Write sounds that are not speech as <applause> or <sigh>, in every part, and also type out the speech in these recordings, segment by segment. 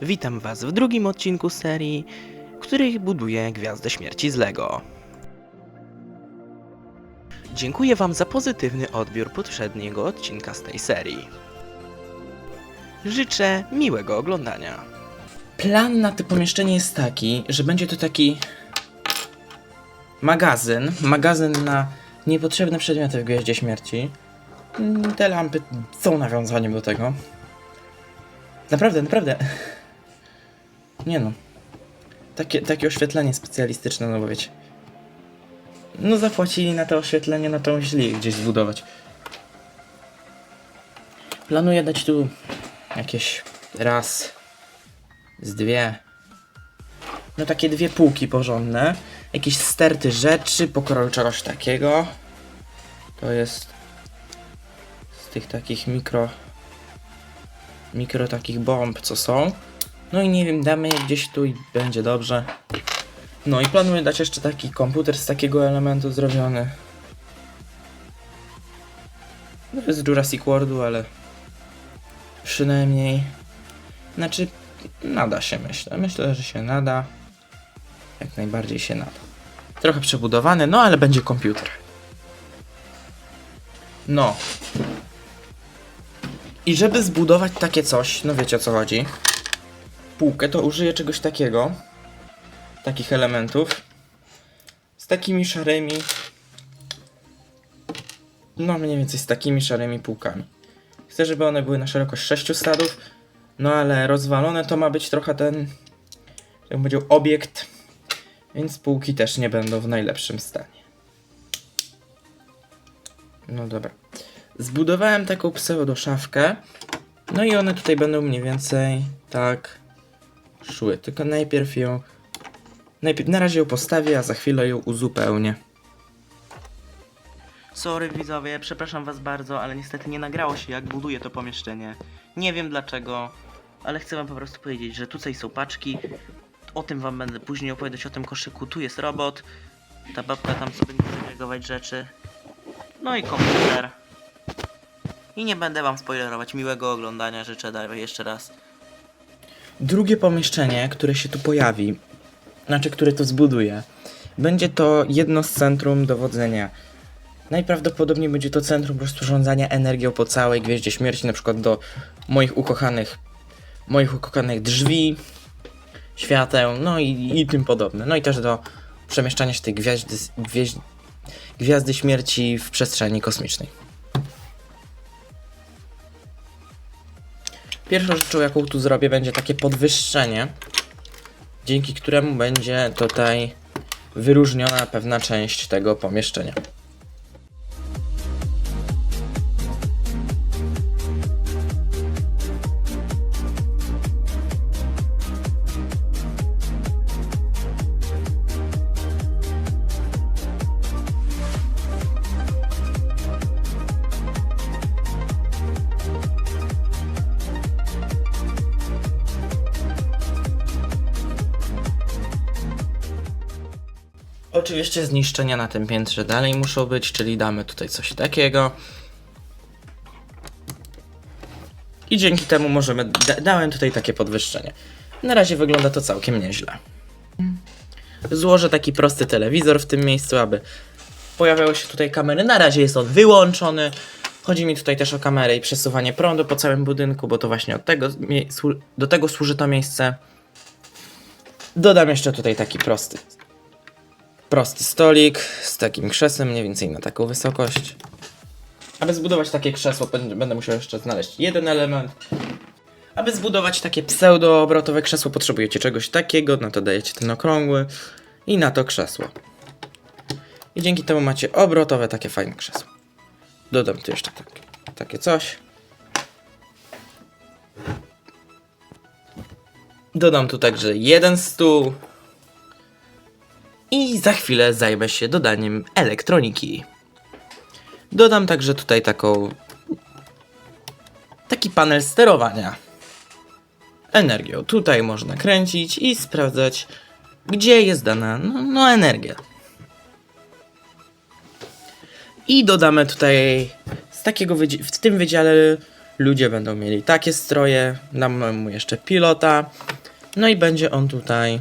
Witam Was w drugim odcinku serii, w której Gwiazdę Śmierci z Lego. Dziękuję Wam za pozytywny odbiór poprzedniego odcinka z tej serii. Życzę miłego oglądania. Plan na to pomieszczenie jest taki, że będzie to taki magazyn, magazyn na niepotrzebne przedmioty w Gwiaździe Śmierci. Mm, Te lampy są nawiązaniem do tego. Naprawdę, naprawdę. Nie no. Takie, takie oświetlenie specjalistyczne, no bo wiecie. No zapłacili na to oświetlenie, to musieli je gdzieś zbudować. Planuję dać tu jakieś raz, z dwie. No takie dwie półki porządne. Jakieś sterty rzeczy, pokroju czegoś takiego. To jest z tych takich mikro mikro takich bomb, co są. No i nie wiem, damy je gdzieś tu i będzie dobrze. No i planuję dać jeszcze taki komputer z takiego elementu zrobiony. No jest Jurassic Worldu, ale przynajmniej znaczy nada się myślę. Myślę, że się nada. Jak najbardziej się nada. Trochę przebudowany, no ale będzie komputer. No, i żeby zbudować takie coś, no wiecie o co chodzi, półkę, to użyję czegoś takiego, takich elementów, z takimi szarymi, no mniej więcej z takimi szarymi półkami. Chcę, żeby one były na szerokość 6 stadów, no ale rozwalone to ma być trochę ten, jak powiedział, obiekt, więc półki też nie będą w najlepszym stanie. No dobra. Zbudowałem taką pseudo szafkę. No i one tutaj będą mniej więcej tak szły. Tylko najpierw ją. Najpierw na razie ją postawię, a za chwilę ją uzupełnię. Sorry widzowie, przepraszam was bardzo, ale niestety nie nagrało się jak buduję to pomieszczenie. Nie wiem dlaczego, ale chcę wam po prostu powiedzieć, że tutaj są paczki. O tym wam będę później opowiadać o tym koszyku. Tu jest robot. Ta babka tam sobie będzie segregować rzeczy. No i komputer. I nie będę wam spoilerować. Miłego oglądania życzę dalej jeszcze raz. Drugie pomieszczenie, które się tu pojawi, znaczy które to zbuduje, będzie to jedno z centrum dowodzenia. Najprawdopodobniej będzie to centrum rozporządzania energią po całej Gwieździe Śmierci, na przykład do moich ukochanych, moich ukochanych drzwi, świateł, no i, i tym podobne. No i też do przemieszczania się tej gwiazdy, gwiazdy śmierci w przestrzeni kosmicznej. Pierwszą rzeczą, jaką tu zrobię, będzie takie podwyższenie, dzięki któremu będzie tutaj wyróżniona pewna część tego pomieszczenia. Oczywiście zniszczenia na tym piętrze dalej muszą być, czyli damy tutaj coś takiego. I dzięki temu możemy. Da dałem tutaj takie podwyższenie. Na razie wygląda to całkiem nieźle. Złożę taki prosty telewizor w tym miejscu, aby pojawiały się tutaj kamery. Na razie jest on wyłączony. Chodzi mi tutaj też o kamerę i przesuwanie prądu po całym budynku, bo to właśnie od tego, do tego służy to miejsce. Dodam jeszcze tutaj taki prosty prosty stolik z takim krzesłem, mniej więcej na taką wysokość. Aby zbudować takie krzesło, będę musiał jeszcze znaleźć jeden element. Aby zbudować takie pseudo-obrotowe krzesło, potrzebujecie czegoś takiego, na to dajecie ten okrągły i na to krzesło. I dzięki temu macie obrotowe takie fajne krzesło. Dodam tu jeszcze tak, takie coś. Dodam tu także jeden stół. Za chwilę zajmę się dodaniem elektroniki. Dodam także tutaj taką. taki panel sterowania energią. Tutaj można kręcić i sprawdzać, gdzie jest dana no, no, energia. I dodamy tutaj z takiego w tym wydziale ludzie będą mieli takie stroje, damy mu jeszcze pilota, no i będzie on tutaj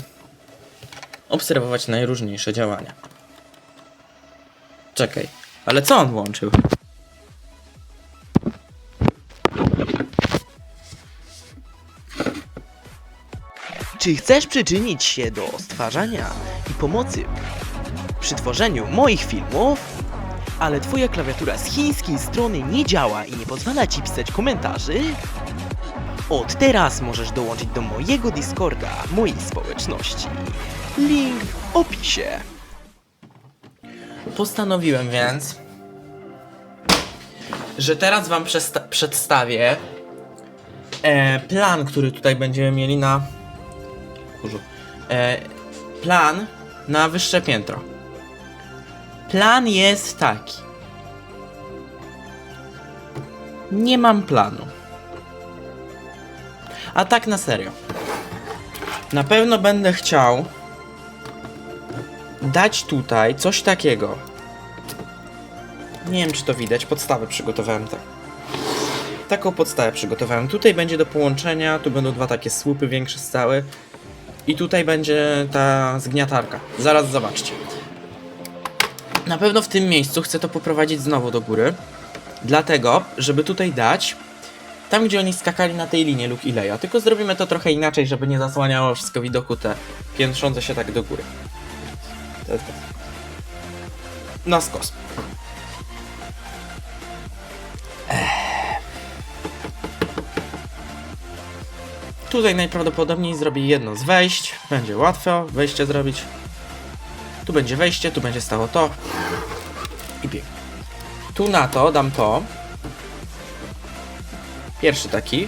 obserwować najróżniejsze działania. Czekaj, ale co on włączył? Czy chcesz przyczynić się do stwarzania i pomocy przy tworzeniu moich filmów? Ale twoja klawiatura z chińskiej strony nie działa i nie pozwala ci pisać komentarzy? Od teraz możesz dołączyć do mojego Discorda, mojej społeczności. Link w opisie. Postanowiłem więc, że teraz wam przedstawię e, plan, który tutaj będziemy mieli na. Kurzu. E, plan na wyższe piętro. Plan jest taki. Nie mam planu. A tak na serio. Na pewno będę chciał dać tutaj coś takiego. Nie wiem, czy to widać. Podstawę przygotowałem tak. Taką podstawę przygotowałem. Tutaj będzie do połączenia, tu będą dwa takie słupy większe stałe. I tutaj będzie ta zgniatarka. Zaraz zobaczcie. Na pewno w tym miejscu chcę to poprowadzić znowu do góry. Dlatego, żeby tutaj dać tam, gdzie oni skakali na tej linii Luke i. Tylko zrobimy to trochę inaczej, żeby nie zasłaniało wszystko widoku te piętrzące się tak do góry. To jest na skos. Tutaj najprawdopodobniej zrobię jedno z wejść. Będzie łatwo wejście zrobić. Tu będzie wejście, tu będzie stało to. I bieg. Tu na to dam to. Pierwszy taki.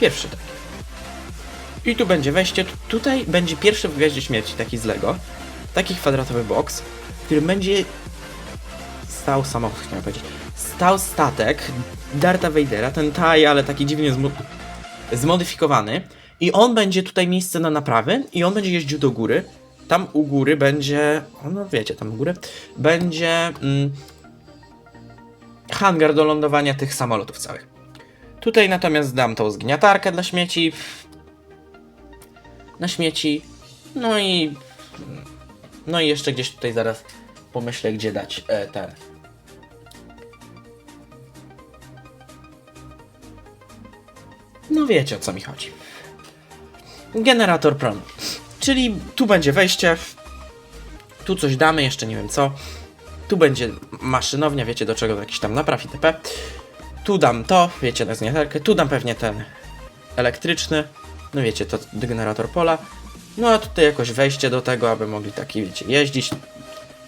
Pierwszy taki. I tu będzie wejście. Tu- Tutaj będzie pierwszy w Gwiaździe Śmierci, taki z Lego. Taki kwadratowy box, w którym będzie stał samochód, chciałem powiedzieć. Stał statek Darta Vadera, ten taj, ale taki dziwnie zmo zmodyfikowany. I on będzie tutaj miejsce na naprawy i on będzie jeździł do góry. Tam u góry będzie, no wiecie, tam u góry, będzie mm, hangar do lądowania tych samolotów całych. Tutaj natomiast dam tą zgniatarkę dla śmieci. Na śmieci. No i. No i jeszcze gdzieś tutaj zaraz pomyślę, gdzie dać e, ten. No wiecie o co mi chodzi. Generator prądu. Czyli tu będzie wejście. Tu coś damy, jeszcze nie wiem co. Tu będzie maszynownia, wiecie do czego, jakiś tam napraw itp. Tu dam to, wiecie, na zgniatarkę. Tu dam pewnie ten elektryczny. No wiecie, to generator pola. No a tutaj jakoś wejście do tego, aby mogli taki, wiecie, jeździć.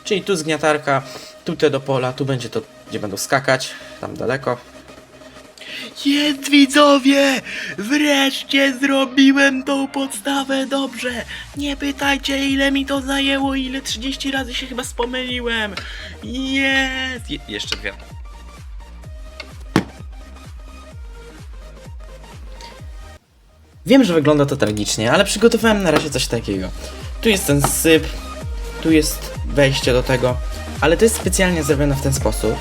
Czyli tu zgniatarka, tu te do pola, tu będzie to, gdzie będą skakać, tam daleko. Jest widzowie! Wreszcie zrobiłem tą podstawę dobrze! Nie pytajcie ile mi to zajęło, ile 30 razy się chyba spomyliłem! Jest! Je jeszcze dwie. Wiem, że wygląda to tragicznie, ale przygotowałem na razie coś takiego. Tu jest ten syp, tu jest wejście do tego, ale to jest specjalnie zrobione w ten sposób,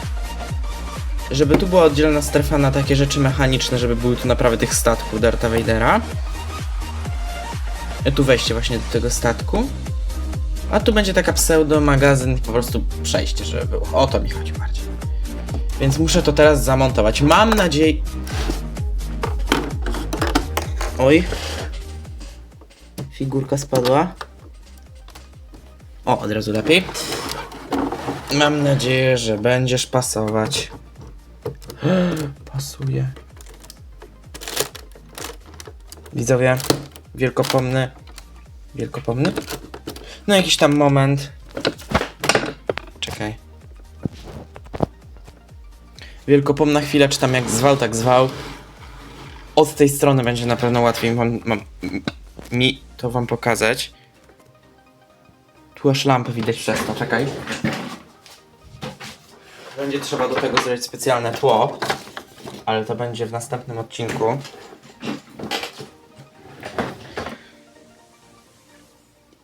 żeby tu była oddzielna strefa na takie rzeczy mechaniczne, żeby były tu naprawy tych statków Darta Vadera. E, Tu wejście właśnie do tego statku. A tu będzie taka pseudo magazyn, po prostu przejście, żeby było. O to mi chodzi bardziej. Więc muszę to teraz zamontować. Mam nadzieję. Oj. Figurka spadła. O, od razu lepiej. Mam nadzieję, że będziesz pasować. <gasps> Pasuje. Widzowie, wielkopomny. Wielkopomny? No jakiś tam moment. Czekaj. Wielkopomna chwila, czy tam jak zwał, tak zwał. Od tej strony będzie na pewno łatwiej mam, mam, mi to wam pokazać. Tu aż lampę widać przez to, czekaj. Będzie trzeba do tego zrobić specjalne tło, ale to będzie w następnym odcinku.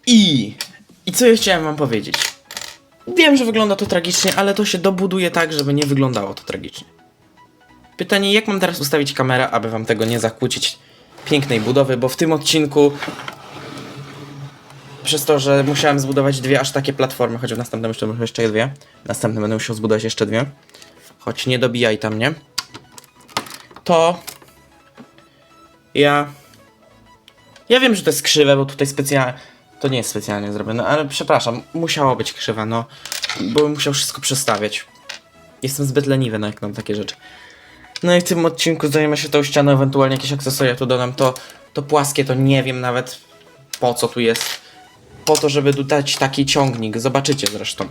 I, i co ja chciałem wam powiedzieć? Wiem, że wygląda to tragicznie, ale to się dobuduje tak, żeby nie wyglądało to tragicznie. Pytanie, jak mam teraz ustawić kamerę, aby wam tego nie zakłócić pięknej budowy, bo w tym odcinku przez to, że musiałem zbudować dwie aż takie platformy, choć w następnym jeszcze muszę jeszcze dwie. Następnym będę musiał zbudować jeszcze dwie. Choć nie dobijaj tam, nie? To ja ja wiem, że to jest krzywe, bo tutaj specjalnie. To nie jest specjalnie zrobione, ale przepraszam, musiało być krzywe, no. Bo musiał wszystko przestawiać. Jestem zbyt leniwy na jak na takie rzeczy. No i w tym odcinku zajmę się tą ścianą, ewentualnie jakieś akcesoria tu dodam. To, to płaskie to nie wiem nawet po co tu jest. Po to, żeby dodać taki ciągnik. Zobaczycie zresztą.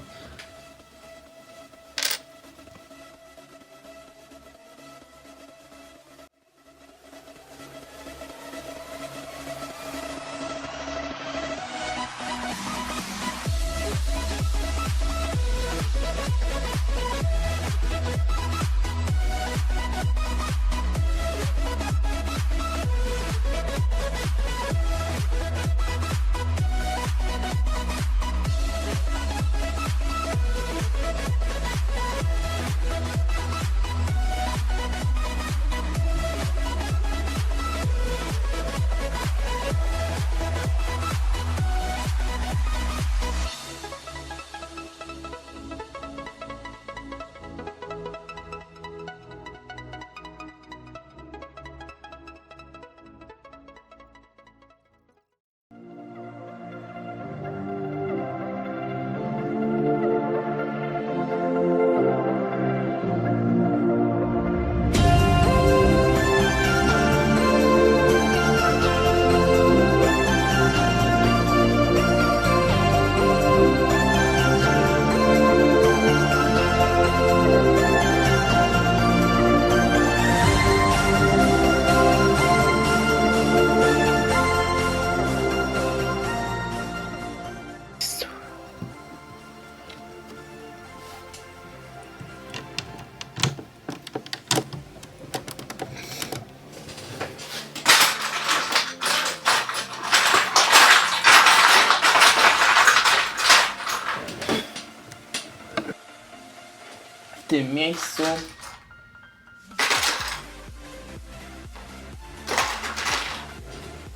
Miejscu.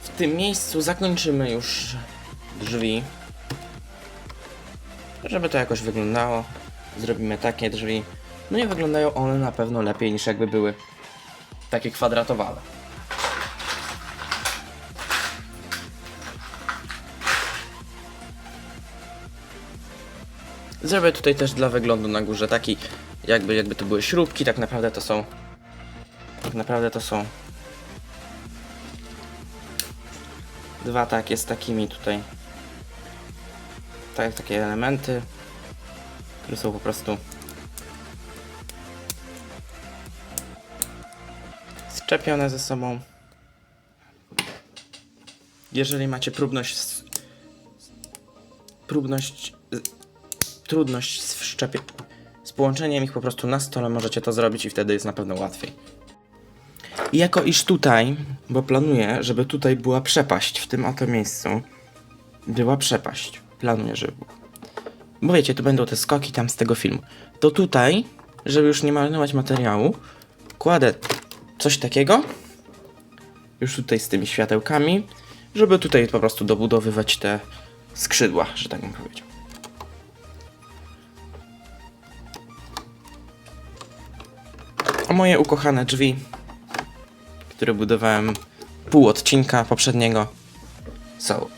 W tym miejscu zakończymy już drzwi. Żeby to jakoś wyglądało, zrobimy takie drzwi. No i wyglądają one na pewno lepiej niż jakby były takie kwadratowe. Zrobię tutaj też dla wyglądu na górze taki, jakby, jakby to były śrubki, tak naprawdę to są, tak naprawdę to są dwa takie z takimi tutaj, tak, takie elementy, które są po prostu szczepione ze sobą. Jeżeli macie próbność, z- próbność trudność z wszczepie... z połączeniem ich po prostu na stole możecie to zrobić i wtedy jest na pewno łatwiej. I jako iż tutaj, bo planuję, żeby tutaj była przepaść w tym oto miejscu, była przepaść. Planuję, żeby była. Bo wiecie, tu będą te skoki tam z tego filmu. To tutaj, żeby już nie marnować materiału, kładę coś takiego, już tutaj z tymi światełkami, żeby tutaj po prostu dobudowywać te skrzydła, że tak bym powiedział. Moje ukochane drzwi, które budowałem pół odcinka poprzedniego, są.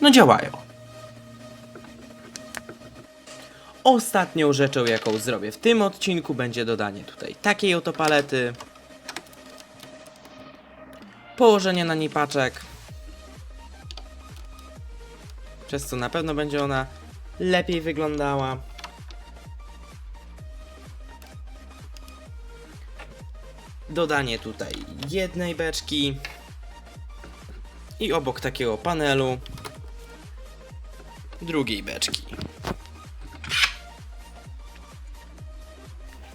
No działają. Ostatnią rzeczą, jaką zrobię w tym odcinku, będzie dodanie tutaj takiej oto palety, położenie na niej paczek, przez co na pewno będzie ona lepiej wyglądała. Dodanie tutaj jednej beczki i obok takiego panelu drugiej beczki.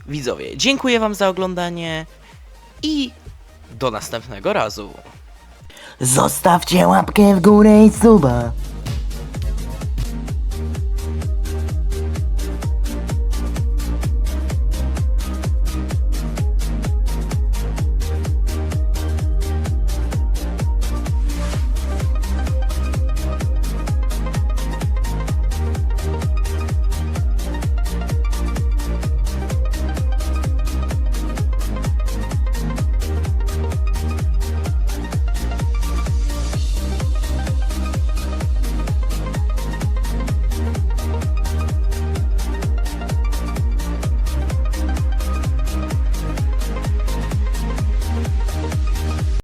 Widzowie, dziękuję Wam za oglądanie i do następnego razu. Zostawcie łapkę w górę i suba.